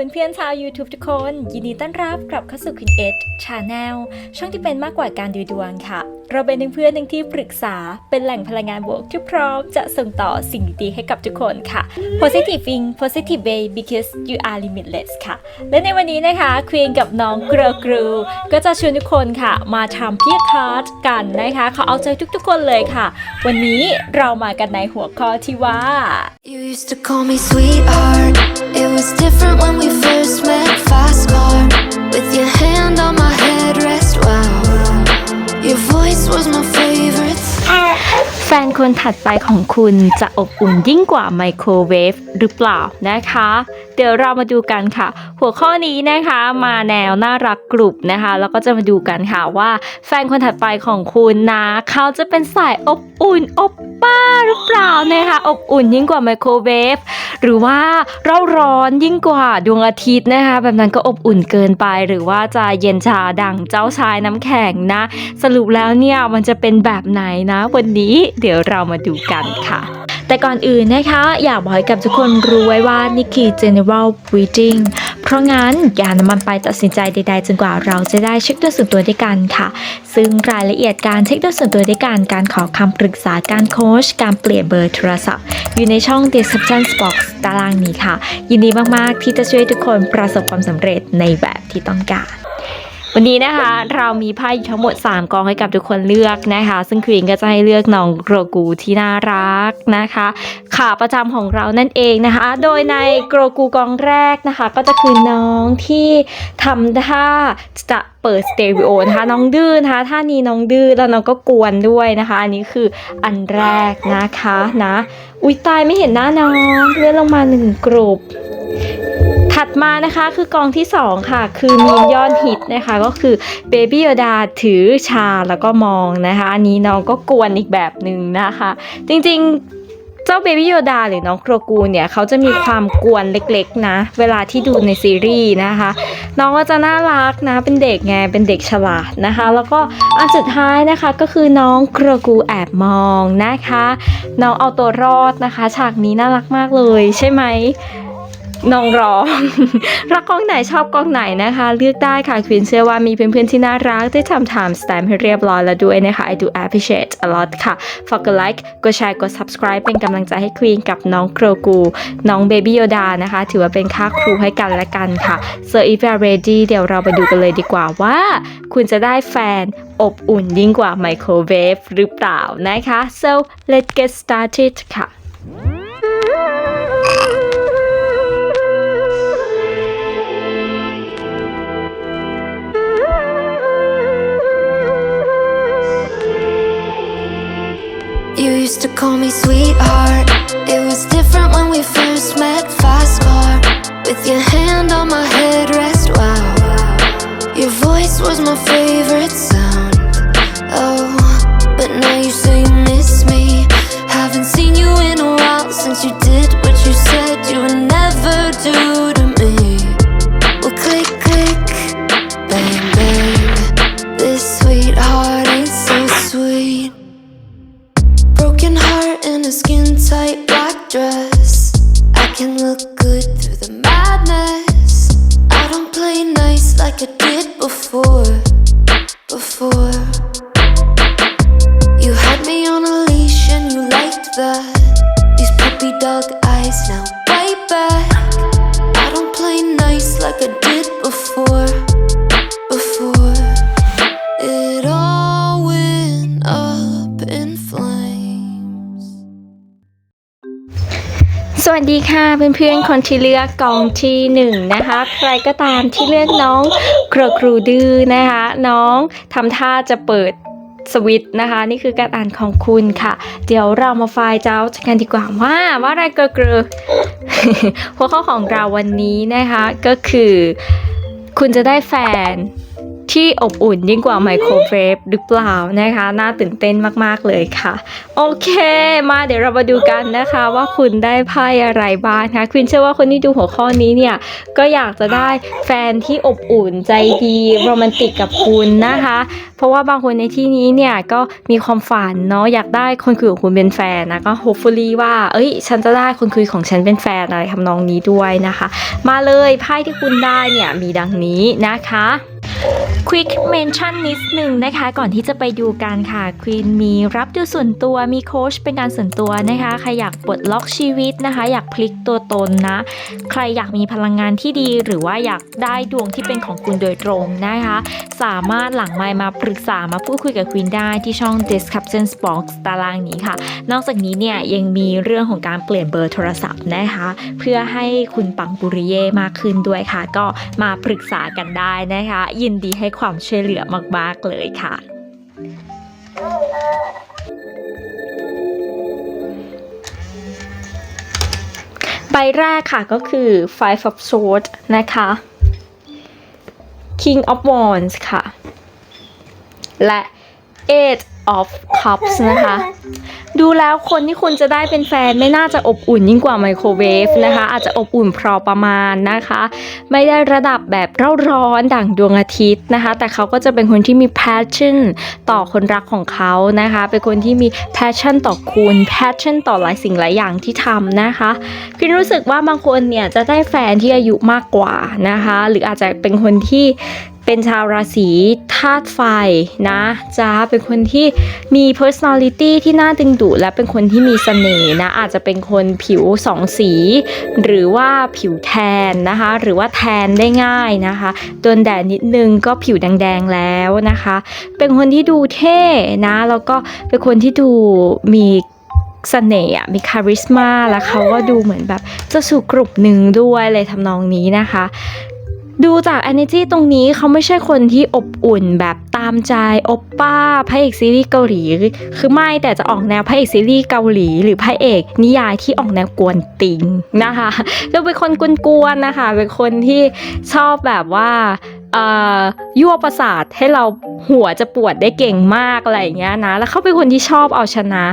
เพื่อนๆชาว YouTube ทุกคน ยินดีต้อนรับกลับเข้าสู่คุณเอชชาแนลช่องที่เป็นมากกว่าการดูดวงค่ะ เราเป็นเพื่อนๆทั้งที่ปรึกษาเป็นแหล่งพลังงานบวกที่พร้อมจะส่งต่อสิ่งดีๆให้กับทุกคนค่ะ positive thing positive way because you are limitless ค่ะ และในวันนี้นะคะควีนกับน้องเกรอกรูก็จะชวนทุกคนค่ะ มาทำเพียคาร์ดกันนะคะเขาเอาใจทุกๆ คนเลยค่ะ วันนี้เรามากันในหัวข้อที่ว่า You used to call me sweetheart. It was different when we แฟนคนถัดไปของคุณจะอบอุ่นยิ่งกว่าไมโครเวฟหรือเปล่านะคะ ดี๋ยวเรามาดูกันค่ะ หัวข้อนี้นะคะมาแนวน่ารักกลุ่มนะคะ แล้วก็จะมาดูกันค่ะว่าแฟนคนถัดไปของคุณนะเขาจะเป็นสายอบอุ่นอบป้าหรือเปล่านะคะอบอุ่นยิ่งกว่าไมโครเวฟหรือว่าเร่าร้อนยิ่งกว่าดวงอาทิตย์นะคะ แบบนั้นก็อบอุ่นเกินไป หรือว่าจะเย็นชาดังเจ้าชายน้ำแข็งนะ สรุปแล้วเนี่ยมันจะเป็นแบบไหนนะ วันนี้เดี๋ยวเรามาดูกันค่ะ แต่ก่อนอื่นนะคะ อยากบอกให้กับทุกคนรู้ไว้ว่านี่คือ general reading เพราะงั้นอย่านำมันไปตัดสินใจใดๆจนกว่าเราจะได้เช็คด้วยส่วนตัวด้วยกันค่ะ ซึ่งรายละเอียดการเช็คด้วยส่วนตัวด้วยกัน การขอคำปรึกษาการโค้ชการเปลี่ยนเบอร์โทรศัพท์ อยู่ในช่อง description box ตารางนี้ค่ะ ยินดีมากๆที่จะช่วยทุกคนประสบความสำเร็จในแบบที่ต้องการ วันนี้นะคะเรามีไพ่อยู่ทั้งหมด 3กองให้กับทุกคนเลือกนะคะ ซึ่งควีนก็จะให้เลือกน้องโกรกูที่น่ารักนะคะ ขาประจำของเรานั่นเองนะคะ โดยในโกรกูกองแรกนะคะ ก็จะคือน้องที่ทำท่าจะเปิดสเตอริโอนะคะน้องดื้อนะคะท่านี้น้องดื้อแล้วน้องก็กวนด้วยนะคะ อันนี้คืออันแรกนะคะนะ อุ้ยตายไม่เห็นหน้าน้องเลื่อนลงมาหนึ่งกลุ่ม ถัดมานะคะคือกองที่ 2 ค่ะ คือมีมยอดฮิตนะคะก็คือเบบี้โยดาถือชาแล้วก็มองนะคะ อันนี้น้องก็กวนอีกแบบหนึ่งนะคะ จริงๆเจ้าเบบี้โยดาหรือน้องโครกูเนี่ยเขาจะมีความกวนเล็กๆนะ เวลาที่ดูในซีรีส์นะคะ น้องก็จะน่ารักนะ เป็นเด็กไงเป็นเด็กฉลาดนะคะ แล้วก็อันสุดท้ายนะคะก็คือน้องโครกูแอบมองนะคะ น้องเอาตัวรอดนะคะ ฉากนี้น่ารักมากเลยใช่ไหม น้องร้อง รักกล้องไหนชอบกล้องไหนนะคะ เลือกได้ค่ะควินเชื่อว่ามีเพื่อนๆที่น่ารักได้ทำ time stamp ให้เรียบร้อยแล้วด้วยนะคะ I do appreciate a lot ค่ะ ฝากกดไลค์กดแชร์กด subscribe เป็นกำลังใจให้ควีนกับน้องโครกู น้องเบบี้โยดานะคะ ถือว่าเป็นค่าครูให้กันและกันค่ะ so if you are ready เดี๋ยวเราไปดูกันเลยดีกว่าว่า คุณจะได้แฟนอบอุ่นยิ่งกว่าไมโครเวฟหรือเปล่านะคะ so let's get started ค่ะ call me sweetheart. It was different when we first met. Fast car with your hand on my headrest. Wow, your voice was my favorite sound. Oh, but now you say you miss me. Haven't seen you in a while since you did what you said you would never do 觉 ค่ะเพื่อนๆคนที่เลือกกองที่หนึ่งนะคะ ใครก็ตามที่เลือกน้องกระครูดื้อนะคะ น้องทำท่าจะเปิดสวิตนะคะ นี่คือการอ่านของคุณค่ะ เดี๋ยวเรามาไฟล์เจ้ากันดีกว่าว่าว่าอะไรกระกรูหัวข้อของเราวันนี้นะคะก็คือ คุณจะได้แฟน ที่อบอุ่นยิ่งกว่าไมโครเวฟหรือเปล่านะคะ น่าตื่นเต้นมากๆเลยค่ะ โอเค มาเดี๋ยวเรามาดูกันนะคะว่าคุณได้ไพ่อะไรบ้างคะคุณเชื่อว่าคนที่ดูหัวข้อนี้เนี่ย ก็อยากจะได้แฟนที่อบอุ่นใจดีโรแมนติกกับคุณนะคะ เพราะว่าบางคนในที่นี้เนี่ยก็มีความฝันเนาะอยากได้คนคุยของคุณเป็นแฟนนะก็ hopefully ว่าเอ้ย ฉันจะได้คนคุยของฉันเป็นแฟนอะไรทำนองนี้ด้วยนะคะ มาเลยไพ่ที่คุณได้เนี่ยมีดังนี้นะคะ Quick Mention นิดหนึ่งนะคะก่อนที่จะไปดูกันค่ะควีนมีรับดูส่วนตัวมีโค้ชเป็นการส่วนตัวนะคะใครอยากปลดล็อกชีวิตนะคะ อยากพลิกตัวตนนะ ใครอยากมีพลังงานที่ดี หรือว่าอยากได้ดวงที่เป็นของคุณโดยตรงนะคะ สามารถหลังไมมาปรึกษามาพูดคุยกับควีนได้ที่ช่อง Description Box ตารางนี้ค่ะ นอกจากนี้เนี่ยยังมีเรื่องของการเปลี่ยนเบอร์โทรศัพท์นะคะ เพื่อให้คุณปังปุริเย่มากขึ้นด้วยค่ะ ก็มาปรึกษากันได้นะคะ ยินดีให้ความช่วยเหลือมากๆเลยค่ะ ใบแรกค่ะก็คือ Five of Swords นะคะ King of Wands ค่ะ และ Eight of Cups นะคะ ดูแล้วคนที่คุณจะได้เป็นแฟนไม่น่าจะอบอุ่นยิ่งกว่าไมโครเวฟนะคะ อาจจะอบอุ่นพอประมาณนะคะ ไม่ได้ระดับแบบเร่าร้อนดั่งดวงอาทิตย์นะคะ แต่เขาก็จะเป็นคนที่มี passion ต่อคนรักของเขานะคะ เป็นคนที่มี passion ต่อคุณ passion ต่อหลายสิ่งหลายอย่างที่ทำนะคะคิดรู้สึกว่าบางคนเนี่ยจะได้แฟนที่อายุมากกว่านะคะ หรืออาจจะเป็นคนที่เป็นชาวราศีธาตุไฟนะจะเป็นคนที่มี personality ที่น่าดึงดูดและเป็นคนที่มีเสน่ห์นะ อาจจะเป็นคนผิวสองสี หรือว่าผิวแทนนะคะ หรือว่าแทนได้ง่ายนะคะโดนแดดนิดนึงก็ผิวแดงๆแล้วนะคะ เป็นคนที่ดูเท่นะแล้วก็เป็นคนที่ดูมีเสน่ห์มีคาริสมาแล้วเขาก็ดูเหมือนแบบเจะสู่กลุ่มหนึ่งด้วยเลยทำนองนี้นะคะ ดูจาก energy ตรงนี้เขาไม่ใช่คนที่อบอุ่นแบบตามใจโอปป้าพระเอกซีรีส์เกาหลี คือไม่แต่จะออกแนวพระเอกซีรีส์เกาหลี หรือพระเอกนิยายที่ออกแนวกวนติงนะคะก็เป็นคนกวนๆนะคะเป็นคนที่ชอบแบบว่าเอ่อยั่วประสาทให้เราหัวจะปวดได้เก่งมากอะไรอย่างเงี้ยนะ แล้วเขาเป็นคนที่ชอบเอาชนะ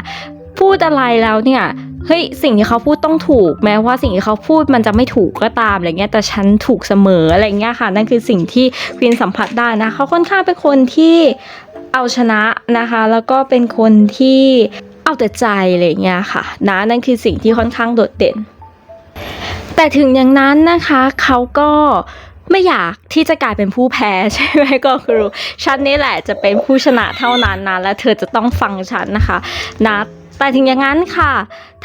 พูดอะไรแล้วเนี่ย เฮ้ยสิ่งที่เขาพูดต้องถูก แม้ว่าสิ่งที่เขาพูดมันจะไม่ถูกก็ตามอะไรเงี้ยแต่ฉันถูกเสมออะไรเงี้ยค่ะ นั่นคือสิ่งที่ควีนสัมผัสได้นะเขาค่อนข้างเป็นคนที่เอาชนะนะคะ แล้วก็เป็นคนที่เอาแต่ใจอะไรเงี้ยค่ะนะนั่นคือสิ่งที่ค่อนข้างโดดเด่น แต่ถึงอย่างนั้นนะคะเขาก็ ไม่อยากที่จะกลายเป็นผู้แพ้ใช่ไหมก็คือฉันนี่แหละจะเป็นผู้ชนะเท่านั้นนะและเธอจะต้องฟังฉันนะคะนะแต่ถึงอย่างนั้นค่ะ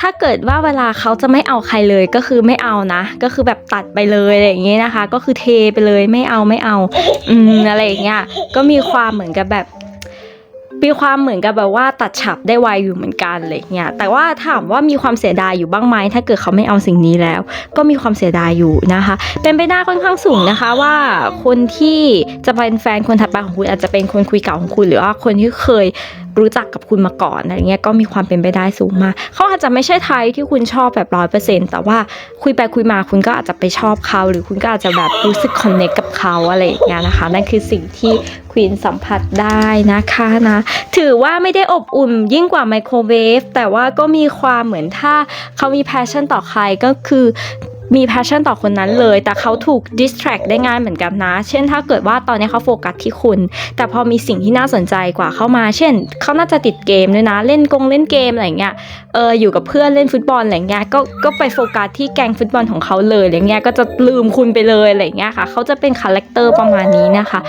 ถ้าเกิดว่าเวลาเขาจะไม่เอาใครเลยก็คือไม่เอานะ ก็คือแบบตัดไปเลยอะไรอย่างเงี้ยนะคะ ก็คือเทไปเลยไม่เอาไม่เอา อืมอะไรอย่างเงี้ย ก็มีความเหมือนกับแบบ มีความเหมือนกับแบบว่าตัดฉับได้ไวอยู่เหมือนกันเลยเนี่ยแต่ว่าถามว่ามีความเสียดายอยู่บ้างไหมถ้าเกิดเขาไม่เอาสิ่งนี้แล้ว ก็มีความเสียดายอยู่นะคะ เป็นไปได้ค่อนข้างสูงนะคะว่าคนที่จะเป็นแฟนคนถัดไปของคุณอาจจะเป็นคนคุยเก่าของคุณ หรือว่าคนที่เคย รู้จักกับคุณมาก่อนอะไรเงี้ยก็มีความเป็นไปได้สูงมากเขาอาจจะไม่ใช่ไทยที่คุณชอบแบบร้อยเปอร์เซ็นต์แต่ว่าคุยไปคุยมาคุณก็อาจจะไปชอบเขา หรือคุณก็อาจจะแบบรู้สึกคอนเนคกับเขาอะไรอย่างเงี้ยนะคะ นั่นคือสิ่งที่ควีนสัมผัสได้นะคะนะถือว่าไม่ได้อบอุ่นยิ่งกว่าไมโครเวฟแต่ว่าก็มีความเหมือนถ้าเขามี passion ต่อใครก็คือ มี passion ต่อคนนั้นเลย แต่เขาถูก distract ได้ง่ายเหมือนกันนะ เช่นถ้าเกิดว่าตอนนี้เขาโฟกัสที่คุณ แต่พอมีสิ่งที่น่าสนใจกว่าเข้ามา เช่น เขาน่าจะติดเกมด้วยนะ เล่นกงเล่นเกมอะไรอย่างเงี้ย เอออยู่กับเพื่อนเล่นฟุตบอลอะไรเงี้ย ก็ก็ไปโฟกัสที่แกงฟุตบอลของเขาเลยอะไรเงี้ย ก็จะลืมคุณไปเลยอะไรเงี้ยค่ะ เขาจะเป็นคาแรคเตอร์ประมาณนี้นะคะ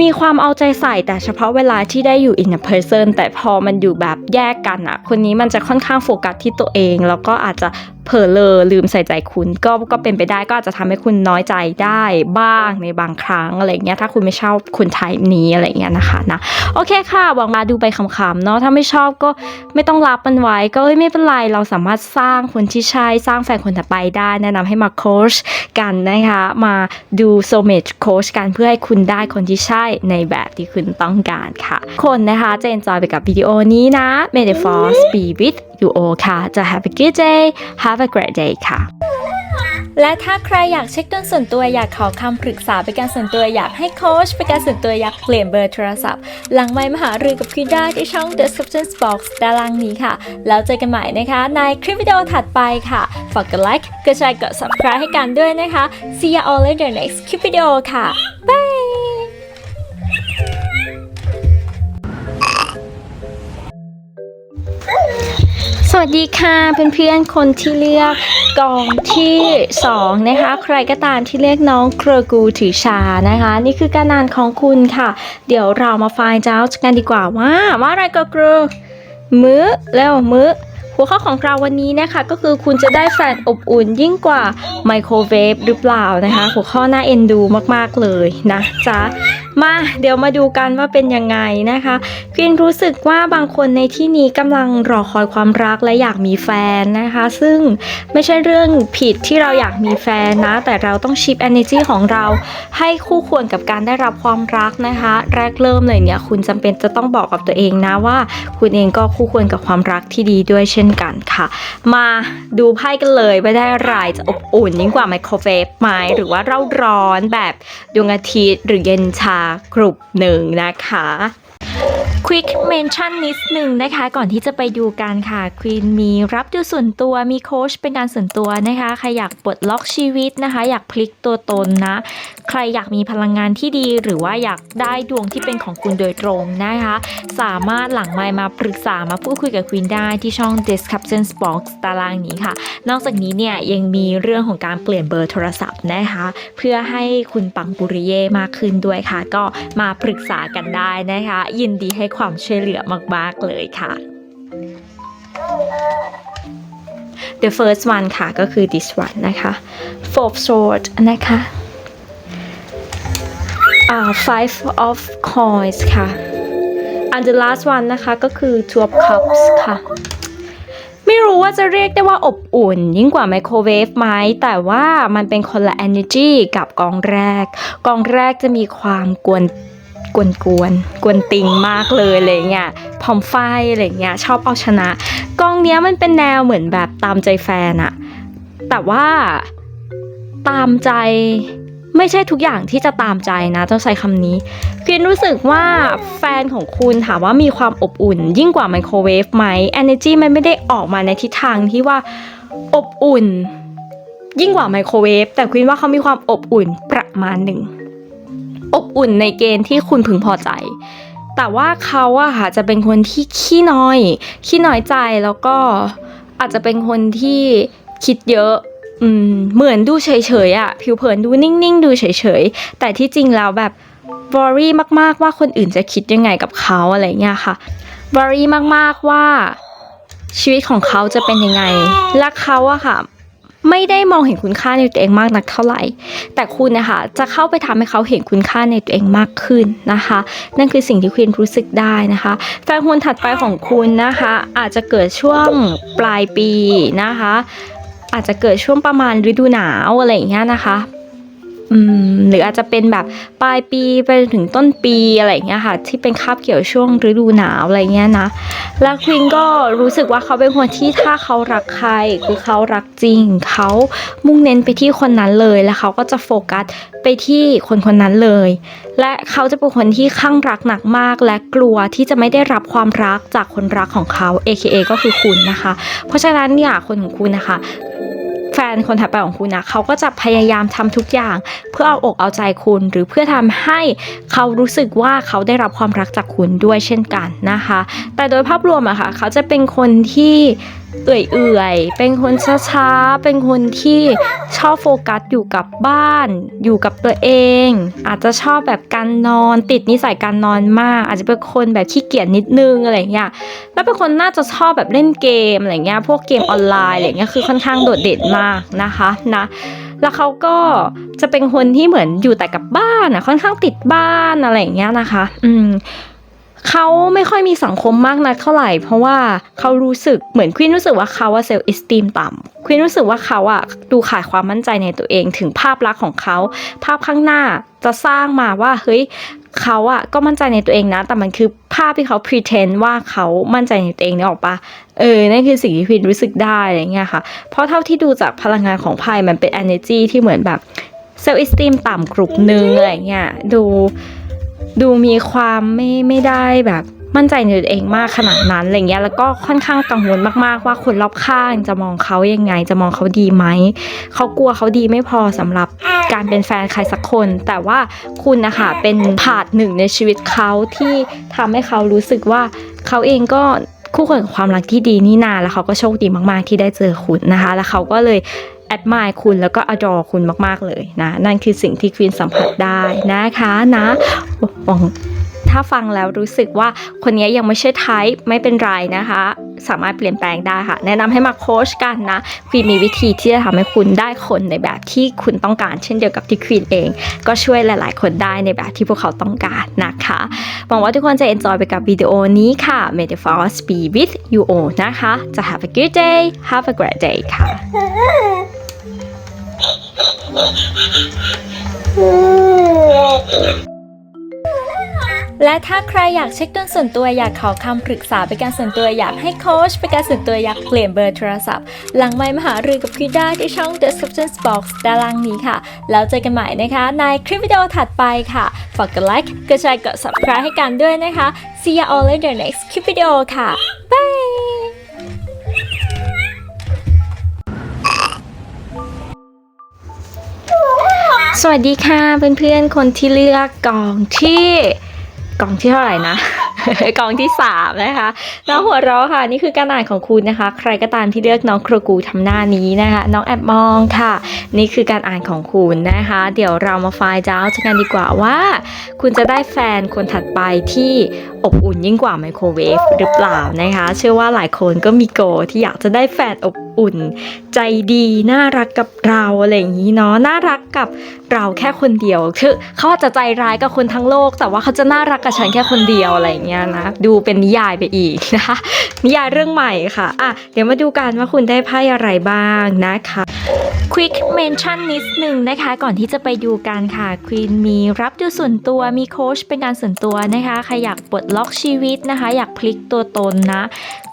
มีความเอาใจใส่แต่เฉพาะเวลาที่ได้อยู่ in a person แต่พอมันอยู่แบบแยกกันอะคนนี้มันจะค่อนข้างโฟกัสที่ตัวเอง แล้วก็อาจจะ เผลอเลอลืมใส่ใจคุณ ก็ก็เป็นไปได้ก็อาจจะทำให้คุณน้อยใจได้บ้างในบางครั้งอะไรเงี้ยถ้าคุณไม่ชอบคนไทยนี้อะไรเงี้ยนะคะนะโอเคค่ะหวังมาดูไปคำๆเนาะถ้าไม่ชอบก็ไม่ต้องรับมันไว้ ก็ไม่เป็นไรเราสามารถสร้างคนที่ใช่สร้างแฟนคนถัดไปได้แนะนำให้มาโค้ชกันนะคะมาดูโซเมจโค้ชกันเพื่อให้คุณได้คนที่ใช่ในแบบที่คุณต้องการค่ะ คนนะคะจะ enjoy ไปกับวิดีโอนี้นะ May the force be with you all ค่ะจะ have a good day have a great day ค่ะ และถ้าใครอยากเช็คดวงส่วนตัวอยากขอคำปรึกษาเป็นการส่วนตัวอยากให้โค้ชเป็นการส่วนตัวอยากเปลี่ยนเบอร์โทรศัพท์ หลังไมค์มหารือกับควินได้ที่ช่อง description box ด้านล่างนี้ค่ะ แล้วเจอกันใหม่นะคะในคลิปวิดีโอถัดไปค่ะ ฝากกดไลค์กดแชร์กด subscribe ให้กันด้วยนะคะ see you all in the next คลิปวิดีโอค่ะ บาย วัสดีค่ะเพื่อนๆคนที่เลือกกองที่ 2 นะคะ ใครก็ตามที่เรียกน้องเครกูถือชานะคะ นี่คือการนานของคุณค่ะ เดี๋ยวเรามาฟล์เจ้ากันดีกว่าว่าว่าอะไรก็กรูมื้อแล้วมื้อหัวข้อของเราวันนี้นะคะก็คือคุณจะได้แฟนอบอุ่นยิ่งกว่าไมโครเวฟหรือเปล่านะคะ หัวข้อน่าเอ็นดูมากๆเลยนะจ๊ะมาเดี๋ยวมาดูกันว่าเป็นยังไงนะคะกรีนรู้สึกว่าบางคนในที่นี้กำลังรอคอยความรักและอยากมีแฟนนะคะ ซึ่งไม่ใช่เรื่องผิดที่เราอยากมีแฟนนะ แต่เราต้องชิป energy ของเราให้คู่ควรกับการได้รับความรักนะคะ แรกเริ่มเลยเนี่ย คุณจำเป็นจะต้องบอกกับตัวเองนะว่า คุณเองก็คู่ควรกับความรักที่ดีด้วยเช่นกันค่ะ มาดูไพ่กันเลยว่ได้อะไรจะอบอุ่นยิ่งกว่าไมโครเวฟไหมหรือว่าเร่าร้อนแบบดวงอาทิตย์หรือเย็นชากรุบหนึ่งนะคะ Quick Mention นิดหนึ่งนะคะก่อนที่จะไปดูกันค่ะควีนมีรับดูส่วนตัวมีโค้ชเป็นการส่วนตัวนะคะใครอยากปลดล็อกชีวิตนะคะ อยากพลิกตัวตนนะ ใครอยากมีพลังงานที่ดี หรือว่าอยากได้ดวงที่เป็นของคุณโดยตรงนะคะ สามารถหลังไมมาปรึกษามาพูดคุยกับควีนได้ที่ช่อง Description Box ตารางนี้ค่ะ นอกจากนี้เนี่ยยังมีเรื่องของการเปลี่ยนเบอร์โทรศัพท์นะคะ เพื่อให้คุณปังปุริเย่มากขึ้นด้วยค่ะ ก็มาปรึกษากันได้นะคะยินดีให้ความช่วยเหลือมากๆเลยค่ะ The first one ค่ะ ก็คือ this one นะคะ Four Sword นะคะอ่า Five of Coins ค่ะ and the last one นะคะก็คือ Two of Cups ค่ะ ไม่รู้ว่าจะเรียกได้ว่าอบอุ่น ยิ่งกว่าไมโครเวฟไหม แต่ว่ามันเป็นคนละ energy กับกองแรก กองแรกจะมีความกวน กวนกวนกวนติงมากเลยอะไรเงี้ยพร้อมไฟอะไรเงี้ยชอบเอาชนะ กองเนี้ยมันเป็นแนวเหมือนแบบตามใจแฟนอะแต่ว่าตามใจไม่ใช่ทุกอย่างที่จะตามใจนะต้องใช้คำนี้ควินรู้สึกว่าแฟนของคุณถามว่ามีความอบอุ่น ยิ่งกว่าไมโครเวฟไหม energy มันไม่ได้ออกมาในทิศทางที่ว่าอบอุ่น ยิ่งกว่าไมโครเวฟแต่ควินว่าเขามีความอบอุ่นประมาณหนึ่ง อบอุ่นในเกณฑ์ที่คุณพึงพอใจ แต่ว่าเขาอะค่ะจะเป็นคนที่ขี้น้อย ขี้น้อยใจแล้วก็อาจจะเป็นคนที่คิดเยอะอืมเหมือนดูเฉยๆอะผิวเผินดูนิ่งๆ ดูเฉยๆ แต่ที่จริงแล้วแบบวอรี่มากๆว่าคนอื่นจะคิดยังไงกับเขาอะไรเงี้ยค่ะวอรี่มากๆว่าชีวิตของเขาจะเป็นยังไง และเขาอะค่ะ ไม่ได้มองเห็นคุณค่าในตัวเองมากนักเท่าไหร่ แต่คุณนะคะจะเข้าไปทำให้เขาเห็นคุณค่าในตัวเองมากขึ้นนะคะ นั่นคือสิ่งที่คุณรู้สึกได้นะคะแฟนคนถัดไปของคุณนะคะ อาจจะเกิดช่วงปลายปีนะคะ อาจจะเกิดช่วงประมาณฤดูหนาวอะไรอย่างเงี้ยนะคะ หรืออาจจะเป็นแบบปลายปีไปถึงต้นปีอะไรอย่างเงี้ยค่ะ ที่เป็นคาบเกี่ยวช่วงฤดูหนาวอะไรเงี้ยนะ แล้วควินก็รู้สึกว่าเขาเป็นคนที่ถ้าเขารักใครคือเขารักจริง เขามุ่งเน้นไปที่คนนั้นเลยแล้วเขาก็จะโฟกัสไปที่คนคนนั้นเลย และเขาจะเป็นคนที่ข้างรักหนักมาก และกลัวที่จะไม่ได้รับความรักจากคนรักของเขา AKA ก็คือคุณนะคะ เพราะฉะนั้นเนี่ยคนของคุณนะคะ ฟนคนถัดไปของคุณนะเขาก็จะพยายามทำทุกอย่าง เพื่อเอาอกเอาใจคุณ หรือเพื่อทำให้เขารู้สึกว่าเขาได้รับความรักจากคุณด้วยเช่นกันนะคะ แต่โดยภาพรวมอะค่ะเขาจะเป็นคนที่ เอื่อยๆ เป็นคนช้าๆ เป็นคนที่ชอบโฟกัสอยู่กับบ้าน อยู่กับตัวเอง อาจจะชอบแบบการนอน ติดนิสัยการนอนมาก อาจจะเป็นคนแบบขี้เกียจนิดนึงอะไรเงี้ย แล้วเป็นคนน่าจะชอบแบบเล่นเกมอะไรเงี้ย พวกเกมออนไลน์อะไรเงี้ยคือค่อนข้างโดดเด่นมากนะคะนะแล้วเขาก็จะเป็นคนที่เหมือนอยู่แต่กับบ้านอะค่อนข้างติดบ้านอะไรอย่างเงี้ยนะคะ อืม เขาไม่ค่อยมีสังคมมากนักเท่าไหร่ เพราะว่าเขารู้สึกเหมือนควินรู้สึกว่าเขาว่าเซลล์อิสตีมต่ำควินรู้สึกว่าเขาอะดูขาดความมั่นใจในตัวเองถึงภาพลักษณ์ของเขา ภาพข้างหน้าจะสร้างมาว่าเฮ้ยเขาอะก็มั่นใจในตัวเองนะ แต่มันคือภาพที่เขา pretend ว่าเขามั่นใจในตัวเองเนี่ยออกปะเออ นั่นคือสิ่งที่ควีนรู้สึกได้อะไรเงี้ยค่ะ เพราะเท่าที่ดูจากพลังงานของไพ่มันเป็น energy ที่เหมือนแบบ self esteem ต่ำกลุ่มหนึ่งอะไรเงี้ยดู ดูมีความไม่ไม่ได้แบบมั่นใจในตัวเองมากขนาดนั้นอะไรเงี้ยแล้วก็ค่อนข้างกังวลมากๆว่าคนรอบข้างจะมองเขายังไง จะมองเขาดีไหมเขากลัวเขาดีไม่พอสำหรับการเป็นแฟนใครสักคน แต่ว่าคุณนะคะเป็นผาดหนึ่งในชีวิตเขาที่ทำให้เขารู้สึกว่าเขาเองก็คู่ควรกับความรักที่ดีนี่นาแล้วเขาก็โชคดีมากๆที่ได้เจอคุณนะคะ แล้วเขาก็เลย แอดมายคุณแล้วก็ adore คุณมากๆเลยนะ นั่นคือสิ่งที่ควีนสัมผัสได้นะคะนะหวังถ้าฟังแล้วรู้สึกว่าคนนี้ยังไม่ใช่ไทป์ไม่เป็นไรนะคะ สามารถเปลี่ยนแปลงได้ค่ะ แนะนำให้มาโค้ชกันนะควีนมีวิธีที่จะทำให้คุณได้คนในแบบที่คุณต้องการ เช่นเดียวกับที่ควีนเอง ก็ช่วยหลาย ๆ คนได้ในแบบที่พวกเขาต้องการนะคะหวังว่าทุกคนจะ enjoy ไปกับวิดีโอนี้ค่ะ May the force be with you all นะคะ จะ have a good day have a great day ค่ะ และถ้าใครอยากเช็คดวงส่วนตัวอยากขอคำปรึกษาเป็นการส่วนตัวอยากให้โค้ชเป็นการส่วนตัวอยากเปลี่ยนเบอร์โทรศัพท์ หลังไมค์มหารือกับพี่ได้ที่ช่อง description box ด้านล่างนี้ค่ะ แล้วเจอกันใหม่นะคะ ในคลิปวิดีโอถัดไปค่ะ ฝากกดไลค์กดแชร์กด subscribe ให้กันด้วยนะคะ see you all in the next คลิปวิดีโอค่ะบาย สวัสดีค่ะเพื่อนๆคนที่เลือกกองที่กองที่เท่าไหร่นะ กองที่สามนะคะน้องหัวเราะค่ะ นี่คือการอ่านของคุณนะคะ ใครก็ตามที่เลือกน้องครกูทำหน้านี้นะคะ น้องแอบมองค่ะ นี่คือการอ่านของคุณนะคะ เดี๋ยวเรามาไฟล์ดาวกันดีกว่าว่า คุณจะได้แฟนคนถัดไปที่อบอุ่นยิ่งกว่าไมโครเวฟหรือเปล่านะคะ เชื่อว่าหลายคนก็มีโกที่อยากจะได้แฟนอบ อุ่น ใจดีน่ารักกับเราอะไรอย่างนี้เนาะน่ารักกับเราแค่คนเดียวคือเขาอาจจะใจร้ายกับคนทั้งโลก แต่ว่าเขาจะน่ารักกับฉันแค่คนเดียวอะไรอย่างเงี้ยนะดูเป็นนิยายไปอีกนะคะนิยายเรื่องใหม่ค่ะอะเดี๋ยวมาดูกันว่าคุณได้ไพ่อะไรบ้างนะคะ Quick Mention นิดหนึ่งนะคะ ก่อนที่จะไปดูกันค่ะควีนมีรับดูส่วนตัวมีโค้ชเป็นการส่วนตัวนะคะใครอยากปลดล็อกชีวิตนะคะ อยากพลิกตัวตนนะ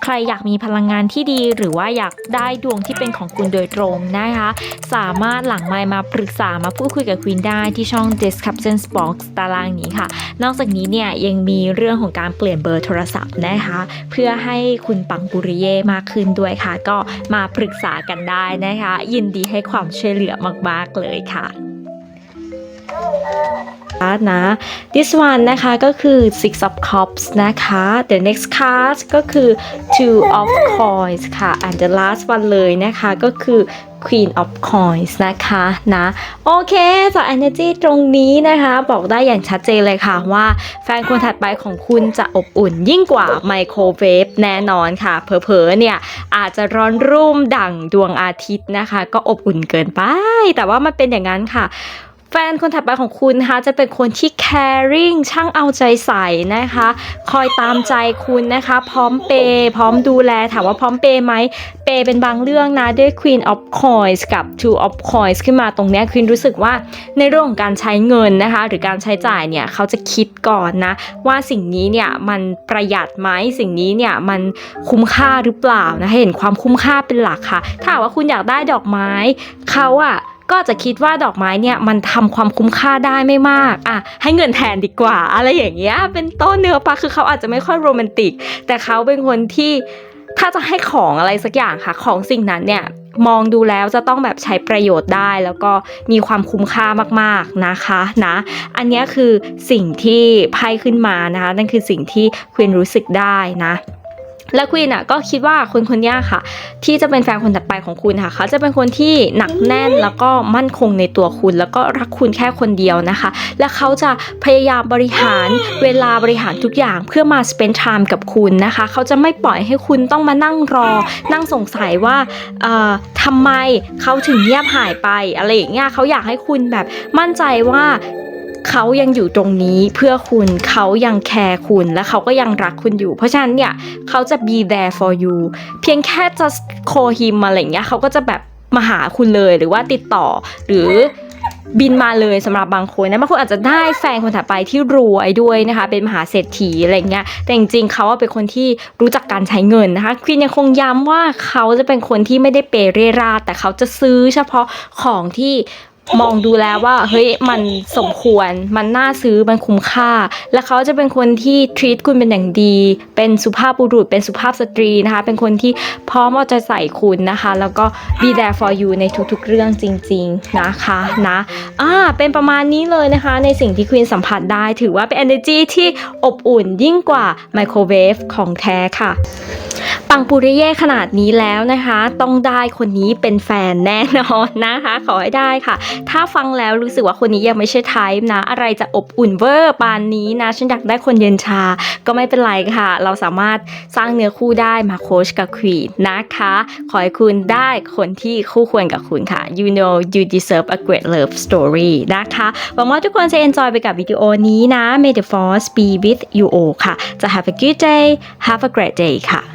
ใครอยากมีพลังงานที่ดีหรือว่าอยากได้ดวงที่เป็นของคุณโดยตรงนะคะ สามารถหลังไมค์มาปรึกษามาพูดคุยกับควีนได้ที่ช่อง Description Box ตารางนี้ค่ะ นอกจากนี้เนี่ยยังมีเรื่องของการเปลี่ยนเบอร์โทรศัพท์นะคะ เพื่อให้คุณปังปุริเย่มากขึ้นด้วยค่ะ ก็มาปรึกษากันได้นะคะ ยินดีให้ความช่วยเหลือมากๆเลยค่ะ นะ this one นะคะก็คือ six of cups นะคะ the next card ก็คือ two of coins ค่ะ and the last one เลยนะคะก็คือ Queen of Coins นะคะนะโอเคจาก Energy ตรงนี้นะคะ บอกได้อย่างชัดเจนเลยค่ะว่าแฟนคนถัดไปของคุณจะอบอุ่นยิ่งกว่าไมโครเวฟแน่นอนค่ะ เผลอๆเนี่ย อาจจะร้อนรุ่มดั่งดวงอาทิตย์นะคะ ก็อบอุ่นเกินไป แต่ว่ามันเป็นอย่างนั้นค่ะ แฟนคนถัดไปของคุณนะคะจะเป็นคนที่ caring ช่างเอาใจใส่นะคะ คอยตามใจคุณนะคะ พร้อมเปย์พร้อมดูแลถามว่าพร้อมเปย์ไหมเปย์เป็นบางเรื่องนะด้วย Queen of Coins กับ Two of Coins ขึ้นมาตรงนี้ย Queen รู้สึกว่าในเรื่องของการใช้เงินนะคะ หรือการใช้จ่ายเนี่ยเขาจะคิดก่อนนะ ว่าสิ่งนี้เนี่ยมันประหยัดไหมสิ่งนี้เนี่ยมันคุ้มค่าหรือเปล่านะให้เห็นความคุ้มค่าเป็นหลักค่ะ ถ้าว่าคุณอยากได้ดอกไม้เขาอะ ก็จะคิดว่าดอกไม้เนี่ยมันทำความคุ้มค่าได้ไม่มากอะให้เงินแทนดีกว่า อะไรอย่างเงี้ยเป็นต้นเนื้อปลาคือเขาอาจจะไม่ค่อยโรแมนติก แต่เขาเป็นคนที่ถ้าจะให้ของอะไรสักอย่างค่ะ ของสิ่งนั้นเนี่ยมองดูแล้วจะต้องแบบใช้ประโยชน์ได้ แล้วก็มีความคุ้มค่ามากๆนะคะนะอันนี้คือสิ่งที่ไพ่ขึ้นมานะคะ นั่นคือสิ่งที่ควีนรู้สึกได้นะ และควีนอะก็คิดว่าคนคนเนี้ยค่ะ ที่จะเป็นแฟนคนถัดไปของคุณค่ะเขาจะเป็นคนที่หนักแน่นแล้วก็มั่นคงในตัวคุณ แล้วก็รักคุณแค่คนเดียวนะคะ และเขาจะพยายามบริหารเวลาบริหารทุกอย่างเพื่อมา spend time กับคุณนะคะ เขาจะไม่ปล่อยให้คุณต้องมานั่งรอ นั่งสงสัยว่าเอ่อทำไมเขาถึงเงียบหายไปอะไรอย่างเงี้ยเขาอยากให้คุณแบบมั่นใจว่า เขายังอยู่ตรงนี้เพื่อคุณเขายังแคร์คุณและเขาก็ยังรักคุณอยู่ เพราะฉะนั้นเนี่ยเขาจะ be there for you เพียงแค่ just call him อะไรเงี้ยเขาก็จะแบบมาหาคุณเลยหรือว่าติดต่อหรือบินมาเลยสำหรับบางคนนะบางคนอาจจะได้แฟนคนถัดไปที่รวยด้วยนะคะ เป็นมหาเศรษฐีอะไรเงี้ยแต่จริงๆเขาเป็นคนที่รู้จักการใช้เงินนะคะควีนยังคงย้ำว่าเขาจะเป็นคนที่ไม่ได้เปเรราแต่เขาจะซื้อเฉพาะของที่ มองดูแล้วว่าเฮ้ยมันสมควรมันน่าซื้อมันคุ้มค่า และเขาจะเป็นคนที่ treat คุณเป็นอย่างดี เป็นสุภาพบุรุษ เป็นสุภาพสตรีนะคะ เป็นคนที่พร้อมเอาใจใส่คุณนะคะ แล้วก็ be there for you ในทุกๆเรื่องจริง ๆนะคะนะอ่าเป็นประมาณนี้เลยนะคะ ในสิ่งที่ควีนสัมผัสได้ถือว่าเป็น energy ที่อบอุ่นยิ่งกว่าไมโครเวฟของแท้ค่ะ ปังปุริเย่ขนาดนี้แล้วนะคะ ต้องได้คนนี้เป็นแฟนแน่นอนนะคะ ขอให้ได้ค่ะ ถ้าฟังแล้วรู้สึกว่าคนนี้ยังไม่ใช่ไทป์นะ อะไรจะอบอุ่นเวอร์ปานนี้นะ ฉันอยากได้คนเย็นชา ก็ไม่เป็นไรค่ะ เราสามารถสร้างเนื้อคู่ได้มาโคชกับควีนนะคะ ขอให้คุณได้คนที่คู่ควรกับคุณค่ะ you know you deserve a great love story นะคะหวังว่าทุกคนจะ enjoy ไปกับวิดีโอนี้นะ May the force be with you all ค่ะ จะ have a good day have a great day ค่ะ